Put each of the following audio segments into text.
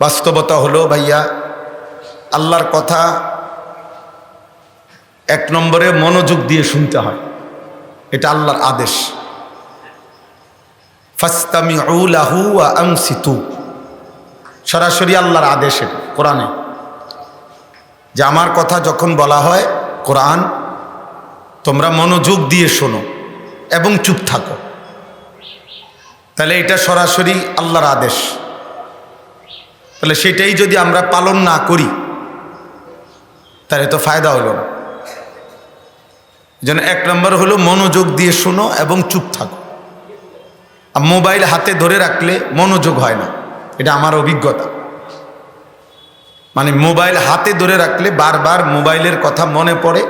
বাস্তবতা হলো ভাইয়া, আল্লাহর কথা এক নম্বরে মনোযোগ দিয়ে শুনতে হয়। এটা আল্লাহর আদেশ। ফাস্তামি লাহু আংসিতু সরাসরি আল্লাহর আদেশ এটা, কোরআনে। যে আমার কথা যখন বলা হয় কোরআন, তোমরা মনোযোগ দিয়ে শোনো এবং চুপ থাকো। তাহলে এটা সরাসরি আল্লাহর আদেশ। তাহলে সেটাই যদি আমরা পালন না করি, তাহলে তো ফায়দা হলো না। যেন এক নম্বর হলো মনোযোগ দিয়ে শোনো এবং চুপ থাকো। আর মোবাইল হাতে ধরে রাখলে মনোযোগ হয় না। এটা আমার অভিজ্ঞতা। মানে মোবাইল হাতে ধরে রাখলে বারবার মোবাইলের কথা মনে পড়ে,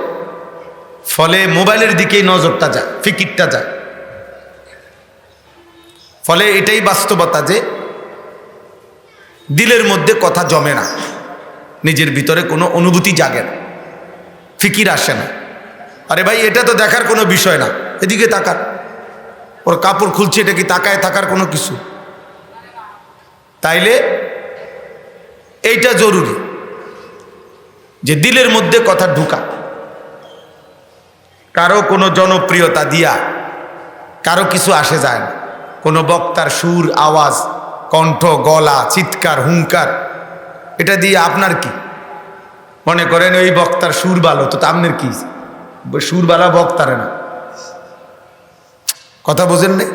ফলে মোবাইলের দিকেই নজরটা যায়, ফিকিরটা যায়। ফলে এটাই বাস্তবতা যে দিলের মধ্যে কথা জমে না। নিজের ভিতরে কোনো অনুভূতি জাগে না। ফিকির আসে না। আরে ভাই, এটা তো দেখার কোনো বিষয় না। এদিকে তাকার ওর কাপড় খুলছে, এটা কি তাকায় থাকার কোনো কিছু? তাইলে এইটা জরুরি যে দিলের মধ্যে কথা ঢুকা। কারও কোনো জনপ্রিয়তা দিয়া, কারও কিছু আসে যায় না। কোনো বক্তার সুর, আওয়াজ কণ্ঠ, গলা, চিৎকার, হুঙ্কার, এটা দিয়ে আপনার কি? মনে করেন ওই বক্তার সুর ভালো, তো আপনার কি? সুর বালা বক্তারে না। কথা বোঝেন নেই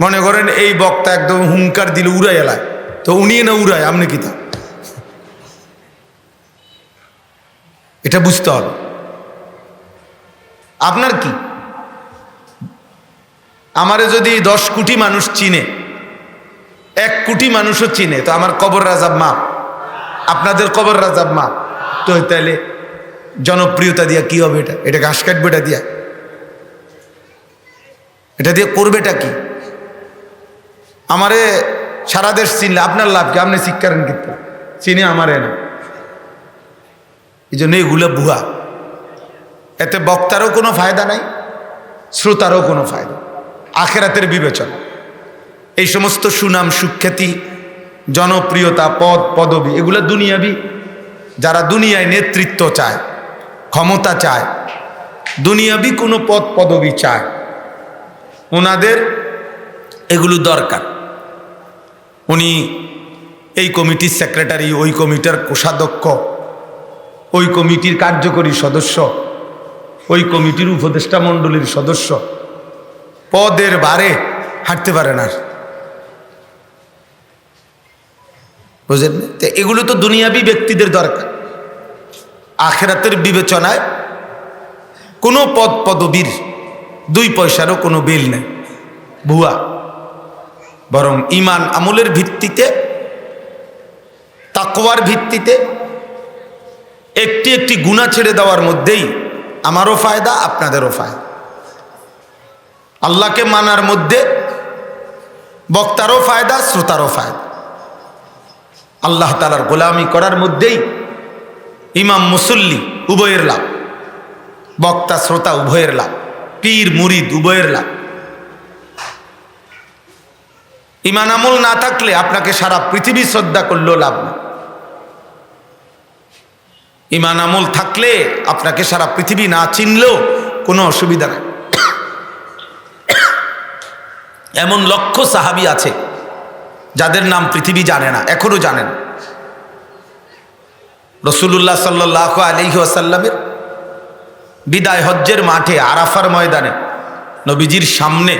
মনে করেন এই বক্তা একদম হুঙ্কার দিলে উড়াই এলায়, তো উনি না উড়ায়, আপনি কি তা? এটা বুঝতে হবে। আপনার কি? আমারে যদি দশ কোটি মানুষ চিনে এক কোটি মানুষও চিনে। তো আমার কবর রাজাব মা। আপনাদের কবর রাজাব মা। তো তাহলে জনপ্রিয়তা দিয়া কি হবে এটা? এটা ঘাস কাটবে এটা দিয়া? এটা দিয়ে করবেটা কি? আমারে সারা দেশ চিনলে আপনার লাভ কি? আপনি শিক্ষারেন কিন্তু চিনে আমারে না। এই জন্য এগুলো বুয়া এতে বক্তারও কোনো ফায়দা নাই, শ্রোতারও কোনো ফায়দা। আখেরাতের বিবেচনা। এই সমস্ত সুনাম, সুখ্যাতি, জনপ্রিয়তা, পদ, পদবি, এগুলো দুনিয়াবি। যারা দুনিয়ায় নেতৃত্ব চায়, ক্ষমতা চায়, দুনিয়াবি কোনো পদ, পদবি চায়। ওনাদের এগুলো দরকার। উনি এই কমিটির সেক্রেটারি, ওই কমিটির কোষাধ্যক্ষ, ওই কমিটির কার্যকরী সদস্য, ওই কমিটির উপদেষ্টা মণ্ডলীর সদস্য। পদের বারে হাঁটতে পারে না। বুঝলেন? তো এগুলো তো দুনিয়াবি ব্যক্তিদের দরকার। আখেরাতের বিবেচনায় কোনো পদ পদবীর, দুই পয়সারও কোনো বিল নেই, ভুয়া। বরং ইমান আমলের ভিত্তিতে, তাকওয়ার ভিত্তিতে একটি একটি গুণা ছেড়ে দেওয়ার মধ্যেই আমারও ফায়দা, আপনাদেরও ফায়দা। আল্লাহকে মানার মধ্যে বক্তারও ফায়দা, শ্রোতারও ফায়দা। আল্লাহ তালার গোলামি করার মধ্যেই ইমাম মুসল্লি উভয়ের লাভ, বক্তা, শ্রোতা উভয়ের লাভ, পীর, মুরিদ উভয়ের লাভ। ইমান আমল না থাকলে আপনাকে সারা পৃথিবী শ্রদ্ধা করলেও লাভ না ইমান আমল থাকলে আপনাকে সারা পৃথিবী না চিনলেও কোনো অসুবিধা নেই। এমন লক্ষ সাহাবি আছে যাদের নাম পৃথিবী জানে না, এখনও জানেন। রসুল্লাহ সাল্লাহ আলহি আসাল্লামের বিদায় হজ্জের মাঠে, আরাফার ময়দানে নবীজির সামনে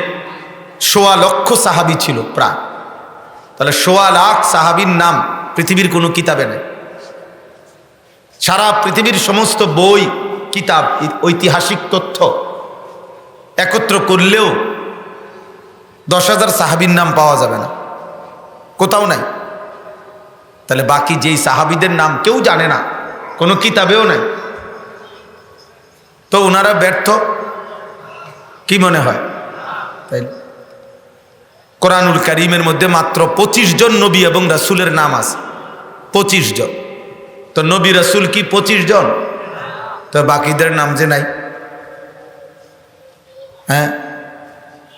সোয়া লক্ষ সাহাবি ছিল প্রায়। তাহলে সোয়া লাখ সাহাবির নাম পৃথিবীর কোনো কিতাবে নেই। সারা পৃথিবীর সমস্ত বই, কিতাব, ঐতিহাসিক তথ্য একত্র করলেও দশ হাজার সাহাবির নাম পাওয়া যাবে না। কোথাও নাই। তাহলে বাকি যেই সাহাবিদের নাম কেউ জানে না, কোনো কিতাবেও নাই। তো ওনারা ব্যর্থ, কি মনে হয়? তাই কোরআনুল করিমের মধ্যে মাত্র পঁচিশ জন নবী এবং রাসুলের নাম আছে। পঁচিশ জন। তো নবী রাসুল কি পঁচিশ জন? তো বাকিদের নাম যে নাই। হ্যাঁ?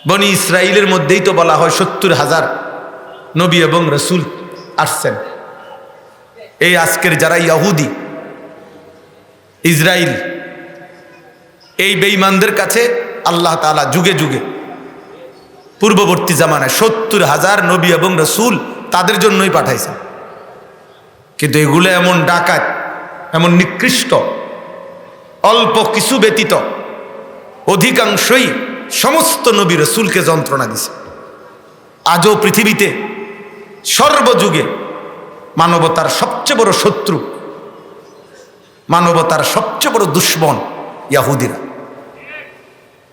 বনি ইসরায়েলের মধ্যেই তো বলা হয় সত্তর হাজার। নবী এবং রসুল আসছেন। এই আজকের যারা ইয়াহুদি ইসরায়েল এই বেঈমানদের কাছে আল্লাহ তাআলা যুগে যুগে পূর্ববর্তী জামানায় সত্তর হাজার নবী এবং রসুল তাদের জন্যই পাঠাইছেন। কিন্তু এগুলো এমন ডাকাত, এমন নিকৃষ্ট, অল্প কিছু ব্যতীত অধিকাংশই সমস্ত নবী রসুলকে যন্ত্রণা দিছে। আজও পৃথিবীতে সর্বযুগে মানবতার সবচেয়ে বড় শত্রু, মানবতার সবচেয়ে বড় দুশ্মন ইয়াহুদিরা।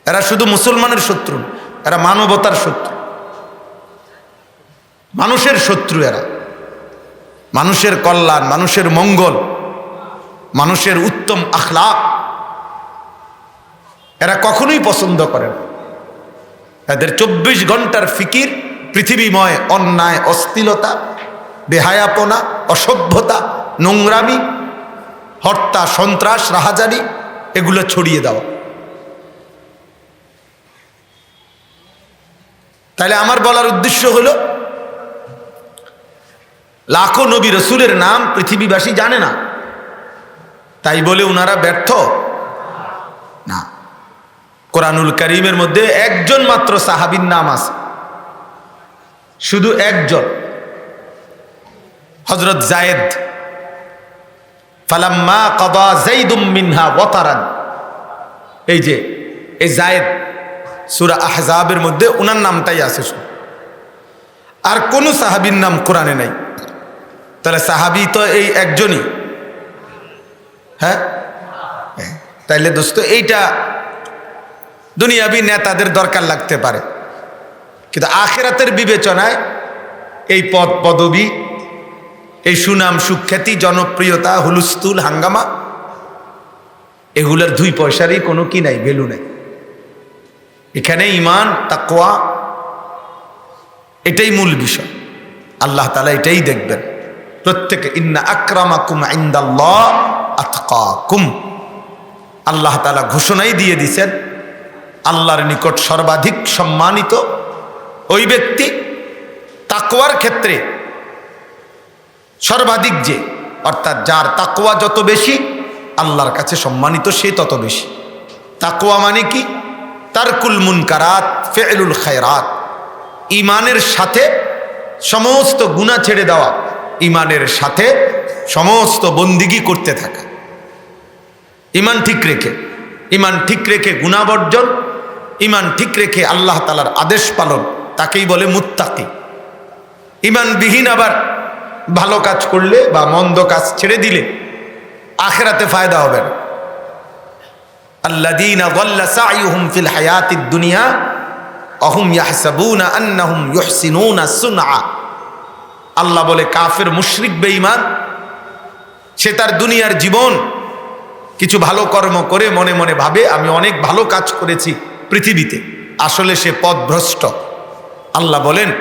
এরা শুধু মুসলমানের শত্রু এরা মানবতার শত্রু। মানুষের শত্রু এরা। মানুষের কল্যাণ, মানুষের মঙ্গল, মানুষের উত্তম আখলাক এরা কখনোই পছন্দ করে না। এদের চব্বিশ ঘণ্টার ফিকির পৃথিবীময় অন্যায়, অস্থিলতা, বেহায়াপনা, অসভ্যতা, নোংরামি হত্যা সন্ত্রাস রাহাজারি এগুলো ছড়িয়ে দেওয়া তাহলে আমার বলার উদ্দেশ্য হলো, লাখো নবী রসুলের নাম পৃথিবীবাসী জানে না। তাই বলে ওনারা ব্যর্থ? না। কোরআনুল করিমের মধ্যে একজন মাত্র সাহাবির নাম আছে। শুধু একজন। হজরত জায়েদ। ফালাম্মা কদা জাইদুম মিনহা ওয়াতারান। এই যে এই জায়েদ, সুরা আহজাবের মধ্যে ওনার নামটাই আছে শুধু। আর কোন সাহাবির নাম কোরআনে নাই। তাহলে সাহাবি তো এই একজনই। হ্যাঁ। তাইলে দোস্ত, এইটা দুনিয়াবি নেতাদের দরকার লাগতে পারে। কিন্তু আখেরাতের বিবেচনায় এই পদ পদবি, এই সুনাম সুখ্যাতি, জনপ্রিয়তা হুলুস্তুল হাঙ্গামা, এগুলোর দুই পয়সারই কোনো কি নাই, ভ্যালু নাই। এখানে ইমান তাকোয়া এটাই মূল বিষয়। আল্লাহ তালা এটাই দেখবেন। প্রত্যেকে, ইন্না আক্রামাকুম ইন্দাল্লাহ আতকাকুম। আল্লাহ তালা ঘোষণাই দিয়ে দিছেন, আল্লাহর নিকট সর্বাধিক সম্মানিত ওই ব্যক্তি তাকওয়ার ক্ষেত্রে সর্বাধিক যে, অর্থাৎ যার তাকওয়া যত বেশি, আল্লাহর কাছে সম্মানিত সে তত বেশি। তাকওয়া মানে কি? তারকুল মুনকারাত, ফেলুল খায়রাত। ইমানের সাথে সমস্ত গুণা ছেড়ে দেওয়া, ইমানের সাথে সমস্ত বন্দিগি করতে থাকা। ইমান ঠিক রেখে, ইমান ঠিক রেখে গুণাবর্জন ইমান ঠিক রেখে আল্লাহ তালার আদেশ পালন তাকেই বলে মুত্তাকি। ইমানবিহীন আবার ভালো কাজ করলে বা মন্দ কাজ ছেড়ে দিলে আখেরাতে ফায়দা হবে না। আল্লাদিন ফিল হায়াতিদ দুনিয়া অহুম ইয়াহসাবুনা আন্নাহুম ইহসিনুনা সুনআ। আল্লাহ বলে, কাফের মুশরিক বেঈমান, সে তার দুনিয়ার জীবন কিছু ভালো কর্ম করে মনে মনে ভাবে, আমি অনেক ভালো কাজ করেছি পৃথিবীতে। আসলে সে পথভ্রষ্ট। আল্লাহ বলেন,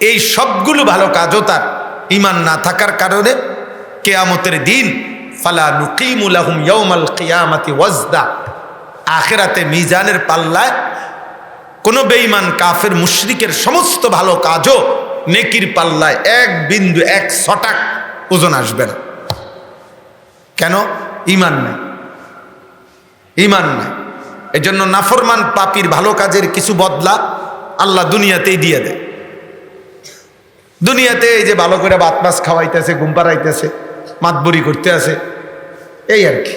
এই সবগুলো ভালো কাজও তার। ইমান না থাকার কারণে কেয়ামতের দিন, ফালা ওয়াজদা। আখেরাতে মিজানের পাল্লায় কোনো বেঈমান, কাফের, মুশরিকের সমস্ত ভালো কাজও নেকির পাল্লায় এক বিন্দু, এক ছটাক ওজন আসবে না। কেন? ইমান নাই। ইমান নাই। এজন্য নাফরমান পাপির ভালো কাজের কিছু বদলা আল্লাহ দুনিয়াতেই দিয়ে দেয়। দুনিয়াতে এই যে ভালো করে বাত মাছ খাওয়াইতেছে, ঘুম পাড়াইতেছে, মাতবরি করতে আছে, এই আর কি।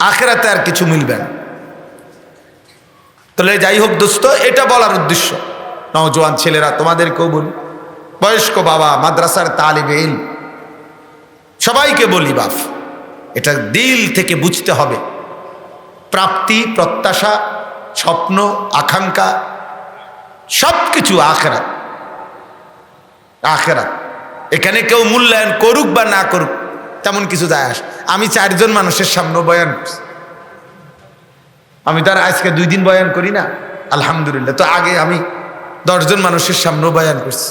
আখেরাতে আর কিছু মিলবে না। তাহলে যাই হোক দোস্ত, এটা বলার উদ্দেশ্য। নওজোয়ান ছেলেরা, তোমাদেরকেও বলি, বয়স্ক বাবা, মাদ্রাসার তালিবে ইল সবাইকে বলি বাপ এটা দিল থেকে বুঝতে হবে। প্রাপ্তি, প্রত্যাশা স্বপ্ন, আকাঙ্ক্ষা সব কিছু আখেরা আখেরা এখানে কেউ মূল্যায়ন করুক বা না করুক, তেমন কিছু যায় আস আমি চারজন মানুষের সামনে বয়ান করছি। আমি তার আজকে দুই দিন বয়ান করি না, আলহামদুলিল্লাহ। তো আগে আমি দশজন মানুষের সামনেও বয়ান করছি।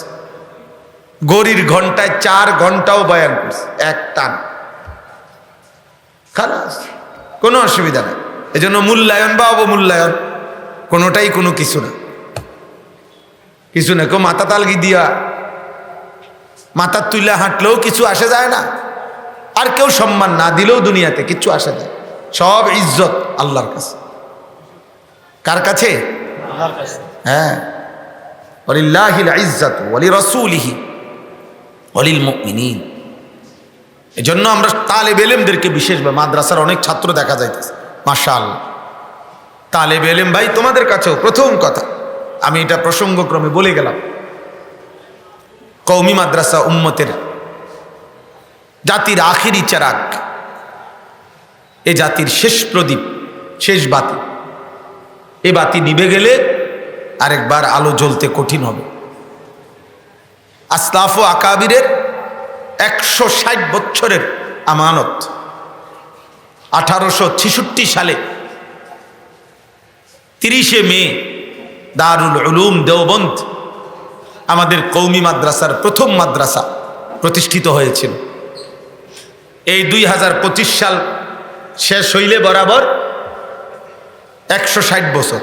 গরির ঘন্টায় চার ঘন্টাও বয়ান করছি, এক টান। খালাস, কোনো অসুবিধা নেই। এজন্য মূল্যায়ন বা অবমূল্যায়ন কোনোটাই কোনো কিছু না। কিছু না কেউ মাথা তালগি দিয়া মাথা তুলে হাঁটলেও কিছু আসে যায় না। আর কেউ সম্মান না দিলেও দুনিয়াতে কিচ্ছু আসে যায়। সব ইজ্জত আল্লাহর কাছে। কার কাছে? হ্যাঁ ওলিল্লাহিল ইজ্জত ওলি রসুলিহি অলিল মুমিনিন এজন্য আমরা তালেব এলেমদেরকে বিশেষভাবে মাদ্রাসার অনেক ছাত্র দেখা যাইতেছে। মাশাল তালেব এলেম, ভাই, তোমাদের কাছেও প্রথম কথা। আমি এটা প্রসঙ্গক্রমে বলে গেলাম। কৌমি মাদ্রাসা উম্মতের জাতির আখিরি চারাক। এ জাতির শেষ প্রদীপ, শেষ বাতি। এ বাতি নিভে গেলে আরেকবার আলো জ্বলতে কঠিন হবে। আসলাফ ও আকাবিরের একশো ষাট বছরের আমানত। আঠারোশো ছেষট্টি সালে তিরিশে মে, দারুল উলুম দেওবন্দ আমাদের কৌমি মাদ্রাসার প্রথম মাদ্রাসা প্রতিষ্ঠিত হয়েছিল। এই দুই হাজার পঁচিশ সাল শেষ হইলে বরাবর একশো ষাট বছর।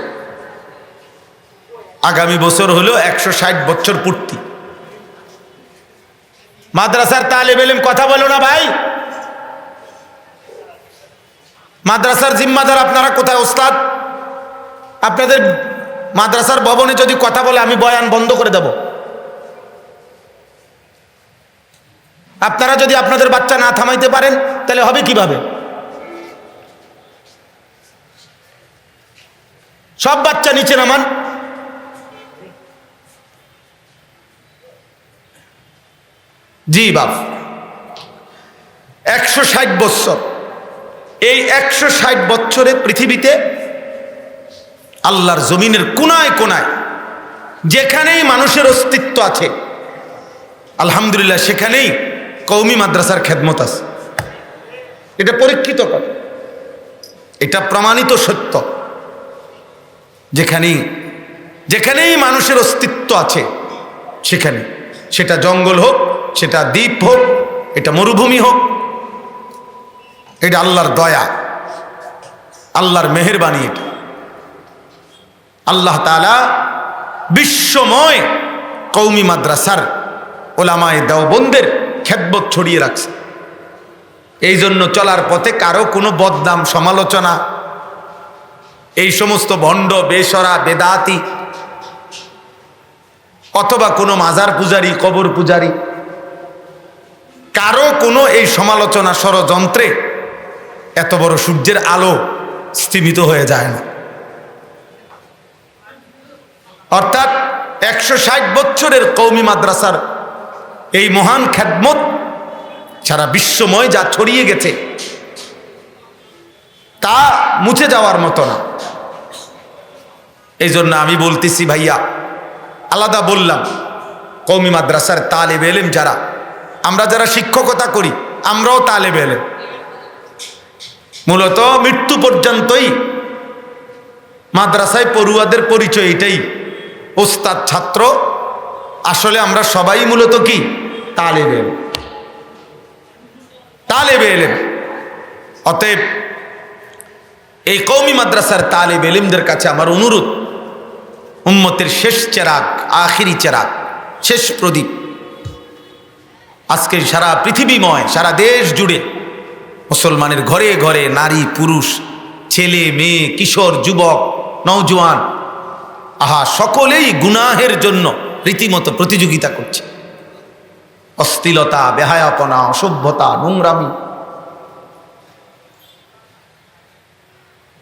আগামী বছর হলো একশো ষাট বছর পূর্তি। মাদ্রাসার তালেব এলেম কথা বলো না ভাই। মাদ্রাসার জিম্মাদার আপনারা কোথায়, ওস্তাদ? আপনাদের মাদ্রাসার ভবনে যদি কথা বলে, আমি বয়ান বন্ধ করে দেব। আপনারা যদি আপনাদের বাচ্চা না থামাইতে পারেন, তাহলে হবে কীভাবে? সব বাচ্চা নিচে নামান। জি, বাপ। একশো ষাট বৎসর। এই একশো ষাট বৎসরে পৃথিবীতে আল্লাহর জমিনের কোনায় কোনায় যেখানেই মানুষের অস্তিত্ব আছে, আলহামদুলিল্লাহ সেখানেই কৌমি মাদ্রাসার খেদমত আছে। এটা পরীক্ষিত কথা। এটা প্রমাণিত সত্য। যেখানেই যেখানেই মানুষের অস্তিত্ব আছে, সেখানে। সেটা জঙ্গল হোক, সেটা দ্বীপ হোক, এটা মরুভূমি হোক, এটা আল্লাহর দয়া, আল্লাহর মেহরবানি এটা। আল্লাহ তালা বিশ্বময় কৌমি মাদ্রাসার ওলামায় দেওবন্দের খেদবত ছড়িয়ে রাখছে। এই জন্য চলার পথে কারও কোনো বদনাম, সমালোচনা, এই সমস্ত ভণ্ড, বেসরা, বেদাতি, অথবা কোনো মাজার পূজারি, কবর পূজারি, কারও কোনো এই সমালোচনা ষড়যন্ত্রে এত বড় সূর্যের আলো স্থিমিত হয়ে যায় না। অর্থাৎ একশো ষাট বছরের কৌমি মাদ্রাসার এই মহান খ্যাতমত সারা বিশ্বময় যা ছড়িয়ে গেছে, তা মুছে যাওয়ার মতো না। এই জন্য আমি বলতেছি ভাইয়া, আলাদা বললাম কৌমি মাদ্রাসার তালেব এলেম যারা, আমরা যারা শিক্ষকতা করি, আমরাও তালেব এলেম। মূলত মৃত্যু পর্যন্তই মাদ্রাসায় পড়ুয়াদের পরিচয় এটাই। ওস্তাদ ছাত্র, আসলে আমরা সবাই মূলত কি? তালেব তালেব এলেম। অতএব এই কৌমি মাদ্রাসার তালেব এলিমদের কাছে আমার অনুরোধ, উম্মতের শেষ চেরাগ, আখিরি চেরাগ, শেষ প্রদীপ। আজকে সারা পৃথিবীময়, সারা দেশ জুড়ে মুসলমানের ঘরে ঘরে নারী, পুরুষ, ছেলে, মেয়ে, কিশোর, যুবক নৌজওয়ান আহা, সকলেই গুনাহের জন্য রীতিমতো প্রতিযোগিতা করছে। অস্থিলতা, বেহায়াপনা, অসভ্যতা, নোংরামি।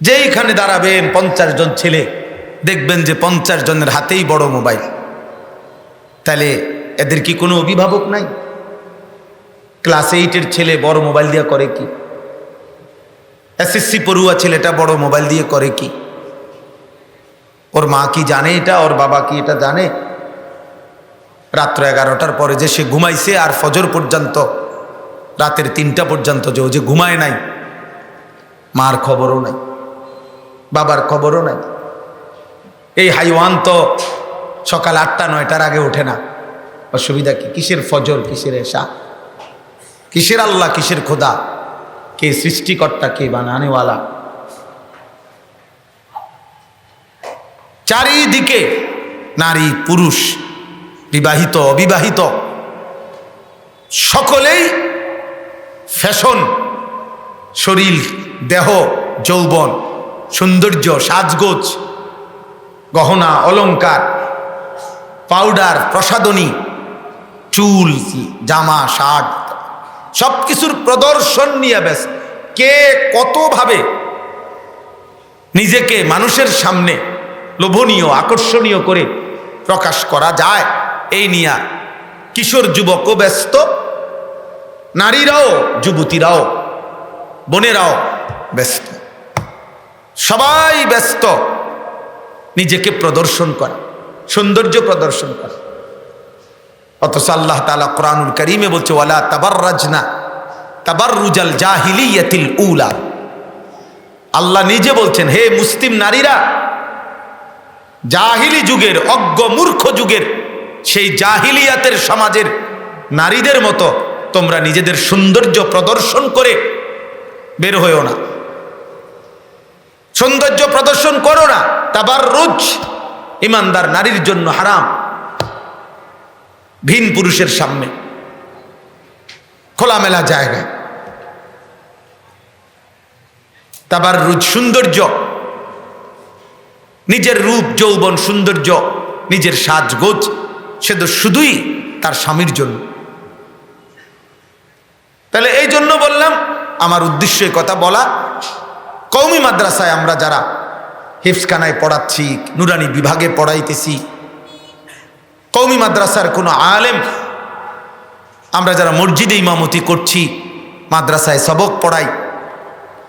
যেইখানে দাঁড়াবেন পঞ্চাশ জন ছেলে, দেখবেন যে পঞ্চাশ জনের হাতেই বড় মোবাইল। তাহলে এদের কি কোনো অভিভাবক নাই? ক্লাস এইটের ছেলে বড় মোবাইল দিয়ে করে কি? এসএসসি পড়ুয়া ছেলেটা বড় মোবাইল দিয়ে করে কি? ওর মা কি জানে এটা? ওর বাবা কি এটা জানে? রাত্র এগারোটার পরে যে সে ঘুমাইছে আর ফজর পর্যন্ত, রাতের তিনটা পর্যন্ত যে ও যে ঘুমায় নাই, মার খবরও নাই, বাবার খবরও নাই। এই হাইওয়ান তো সকাল আটটা, নয়টার আগে ওঠে না। অসুবিধা কি? কিসের ফজর, কিসের এসা কিসের আল্লাহ, কিসের খোদা? কে সৃষ্টিকর্তা, কে বানানেওয়ালা? চারিদিকে নারী, পুরুষ, বিবাহিত, অবিবাহিত, সকলেই ফ্যাশন, শরীর, দেহ, যৌবন, সৌন্দর্য, সাজগোজ, গহনা অলঙ্কার পাউডার প্রসাদনী চুল, জামা, শার্ট সব কিছুর প্রদর্শন নিয়ে ব্যাস কে কতভাবে নিজেকে মানুষের সামনে লোভনীয়, আকর্ষণীয় করে প্রকাশ করা যায়। এই নিয়া কিশোর যুবকও ব্যস্ত, নারীরাও, যুবতীরাও, বোনেরাও ব্যস্ত। সবাই ব্যস্ত। নিজেকে প্রদর্শন করে, সৌন্দর্য প্রদর্শন করে। অথচ আল্লাহ তালা কোরআনুল করিমে বলছে, ওয়ালা তাবার রাজনা তাবার রুজাল জাহিলি জাহিলিয়াতিল উলা। আল্লাহ নিজে বলছেন, হে মুসলিম নারীরা জাহিলি যুগের, অজ্ঞ মূর্খ যুগের, সেই জাহিলিয়াতের সমাজের নারীদের মতো তোমরা নিজেদের সৌন্দর্য প্রদর্শন করে বের হয়েও না। সৌন্দর্য প্রদর্শন করো না তাবার রোজ ইমানদার নারীর জন্য হারাম। ভিন পুরুষের সামনে। খোলামেলা জায়গায়। তাবার রুজ সৌন্দর্য। নিজের রূপ, যৌবন, সৌন্দর্য, নিজের সাজগোজ, সে তো শুধুই তার স্বামীর জন্য। তাহলে এই জন্য বললাম, আমার উদ্দেশ্য কথা বলা কৌমি মাদ্রাসায় আমরা যারা হিফসখানায় পড়াচ্ছি, নুরানি বিভাগে পড়াইতেছি কৌমি মাদ্রাসার কোনো আলেম, আমরা যারা মসজিদে ইমামতি করছি, মাদ্রাসায় সবক পড়াই,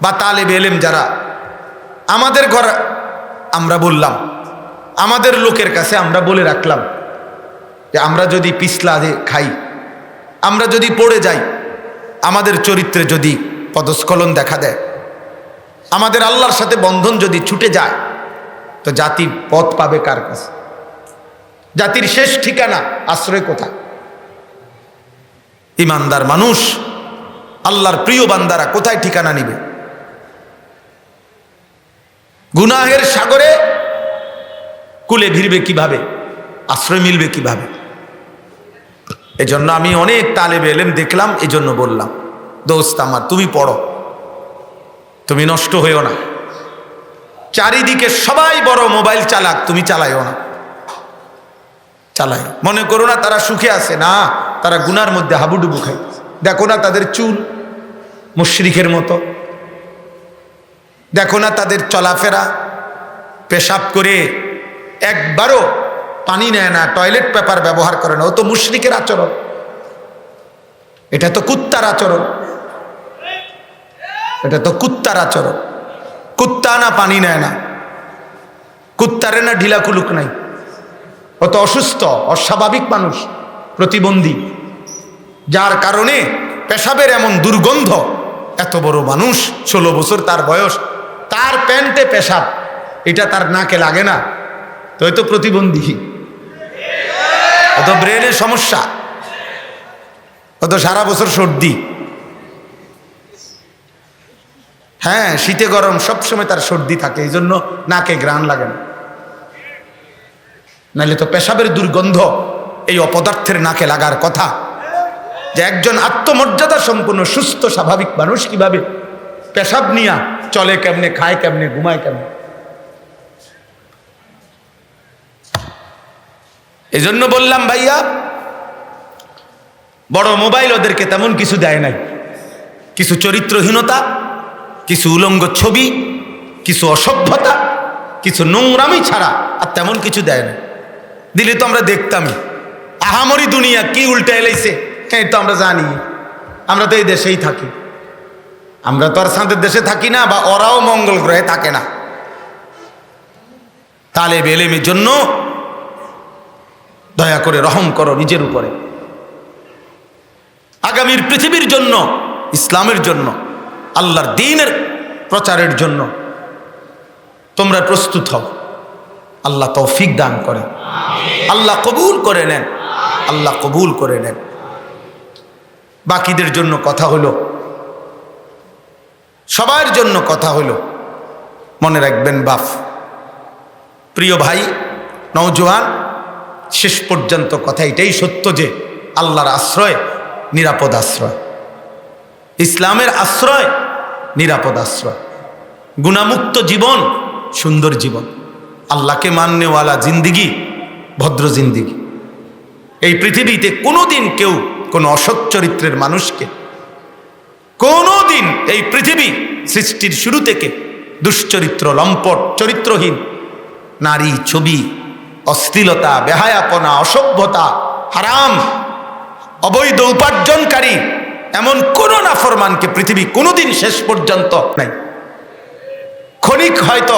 বা তালেব এলেম যারা, আমাদের ঘর আমরা বললাম, আমাদের লোকের কাছে আমরা বলে রাখলাম যে আমরা যদি পিছলা খাই, আমরা যদি পড়ে যাই, আমাদের চরিত্রে যদি পদস্খলন দেখা দেয়, আমাদের আল্লাহর সাথে বন্ধন যদি ছুটে যায়, তো জাতি পথ পাবে কার কাছে? জাতির শেষ ঠিকানা, আশ্রয় কোথায়? ইমানদার মানুষ, আল্লাহর প্রিয় বান্দারা কোথায় ঠিকানা নিবে? গুনাহের সাগরে কুলে ভিড়বে কীভাবে? আশ্রয় মিলবে কীভাবে? এজন্য আমি অনেক তালেবে এলেম দেখলাম, এজন্য বললাম, দোস্ত আমার, তুমি পড়ো। তুমি নষ্ট হইও না। চারিদিকে সবাই বড় মোবাইল চালাক, তুমি চালাইও না। চালাই মনে করো না, তারা সুখে আছে। না, তারা গুনার মধ্যে হাবুডুবু খায়। দেখো না তাদের চুল, মুশরিকের মতো। দেখো না তাদের চলাফেরা। পেশাব করে একবারও পানি নেয় না, টয়লেট পেপার ব্যবহার করে না। ও তো মুশরিকের আচরণ। এটা তো কুত্তার আচরণ। এটা তো কুত্তার আচরণ। কুত্তা না পানি নেয় না। কুত্তারে না ঢিলা কুলুক নাই। ও তো অসুস্থ, অস্বাভাবিক মানুষ, প্রতিবন্ধী। যার কারণে পেশাবের এমন দুর্গন্ধ, এত বড় মানুষ, ষোলো বছর তার বয়স তার প্যান্টে পেশাব। এটা তার নাকে লাগে না। তো তো প্রতিবন্ধী। অত ব্রেনের সমস্যা। অত সারা বছর সর্দি। হ্যাঁ শীতে গরম সবসময় তার সর্দি থাকে এই জন্য নাকে গ্রান লাগে না। নাহলে তো পেশাবের দুর্গন্ধ এই অপদার্থের নাকে লাগার কথা। যে একজন আত্মমর্যাদা সম্পন্ন সুস্থ, স্বাভাবিক মানুষ কীভাবে পেশাব নিয়া চলে কেমনে, খায় কেমনে, ঘুমায় কেমনে। এই জন্য বললাম, ভাইয়া, বড় মোবাইল ওদেরকে তেমন কিছু দেয় নাই। কিছু চরিত্রহীনতা, কিছু উলঙ্গ ছবি, কিছু অসভ্যতা, কিছু নোংরামি ছাড়া আর তেমন কিছু দেয় না দিলে তো আমরা দেখতামই। আহামরি দুনিয়া কি উল্টে এলাইছে হ্যাঁ তো আমরা জানি। আমরা তো এই দেশেই থাকি। আমরা তো আর সাঁতের দেশে থাকি না, বা ওরাও মঙ্গল গ্রহে থাকে না। তালে বেলেমের জন্য দয়া করে রহম করো নিজের উপরে। আগামীর পৃথিবীর জন্য, ইসলামের জন্য, আল্লাহর দিনের প্রচারের জন্য তোমরা প্রস্তুত হও। আল্লাহ তৌফিক দান করে আল্লাহ কবুল করে নেন। আল্লাহ কবুল করে নেন। বাকিদের জন্য কথা হলো সবার জন্য কথা হলো। মনে রাখবেন, বাফ। প্রিয় ভাই নৌজওয়ান শেষ পর্যন্ত কথা এটাই সত্য যে আল্লাহর আশ্রয় নিরাপদ আশ্রয়। ইসলামের আশ্রয় নিরাপদ আশ্রয়। গুণামুক্ত জীবন, সুন্দর জীবন। আল্লাহকে মাননেওয়ালা জিন্দিগি, ভদ্র জিন্দিগি। এই পৃথিবীতে কোনোদিন কেউ কোনো অসৎ চরিত্রের মানুষকে কোনোদিন এই পৃথিবী সৃষ্টির শুরু থেকে দুশ্চরিত্র, লম্পট, চরিত্রহীন। নারী, ছবি, অশ্লীলতা, বেহায়াপনা, অসভ্যতা, হারাম, অবৈধ উপার্জনকারী, এমন কোন নাফরমানকে পৃথিবী কোনোদিন শেষ পর্যন্ত নাই। ক্ষণিক হয়তো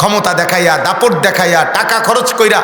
ক্ষমতা দেখাইয়া, দাপট দেখাইয়া, টাকা খরচ কইরা